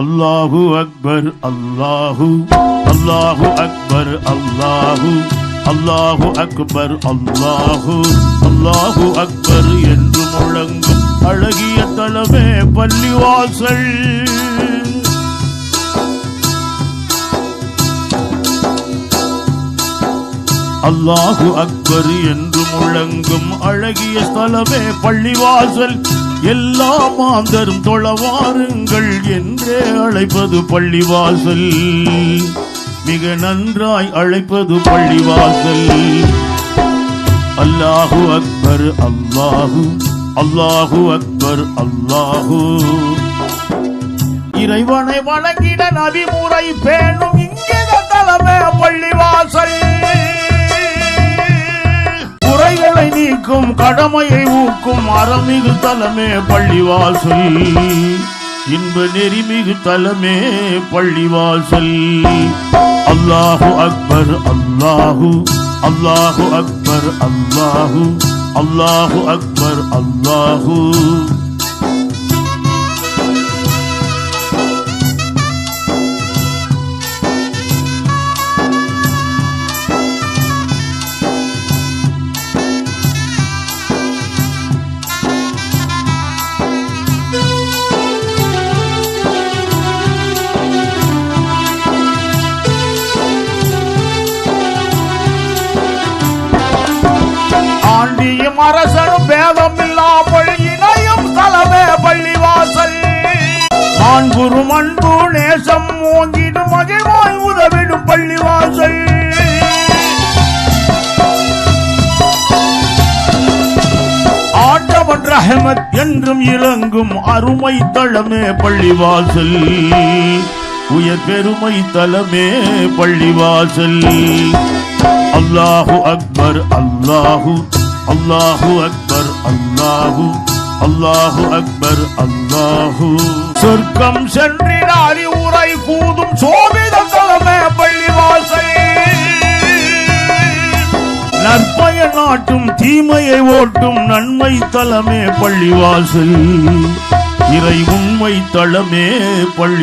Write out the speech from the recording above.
அல்லாஹு அக்பர் அல்லாஹு அல்லாஹு அக்பர் அல்லாஹு அல்லாஹு அக்பர் அல்லாஹு அல்லாஹு அக்பர் என்று முழங்கும் அழகிய தலமே பள்ளிவாசல். அல்லாஹு அக்பர் என்று முழங்கும் அழகிய ஸ்தலமே பள்ளிவாசல். எல்லா மாந்தரும் தொழவாருங்கள் என்றே அழைப்பது பள்ளிவாசல். மிக நன்றாய் அழைப்பது பள்ளிவாசல். அல்லாஹு அக்பர் அல்லாஹு அல்லாஹு அக்பர் அல்லாஹு. இறைவனை வணங்கிட நபிமுறை பேணும் இங்கே தலைமை பள்ளிவாசல். குறைகளை நீக்கும் கடமை நெறிமிகு தலமே பள்ளிவாசல் இன்ப நெறிமிகு தலமே பள்ளிவாசல் அல்லாஹு அக்பர் அல்லாஹு அல்லாஹு அக்பர் அல்லாஹு அல்லாஹு அக்பர் அல்லாஹூ. ஆண்டியும் அரசனும் பேதம் இல்லாமல் இணையும் தலமே பள்ளிவாசல். மாண்புரும் அன்பு நேசம் ஓங்கிடும் மகிழ்வாய் உதவிடும் பள்ளிவாசல். ஆண்டவன் ரஹமத் என்றும் இறங்கும் அருமை தளமே பள்ளிவாசல். உயர் பெருமை தளமே பள்ளிவாசல். அல்லாஹு அக்பர் அல்லாஹு அல்லாஹு அக்பர் அல்லாஹு அல்லாஹு அக்பர் அல்லாஹு சொர்க்கம் சென்றினாரி உரை கூதும் சோபித தலமே பள்ளிவாசல் நற்பய நாட்டும் தீமையை ஓட்டும் நன்மை தலமே பள்ளிவாசல் இறை உண்மை தளமே பள்ளி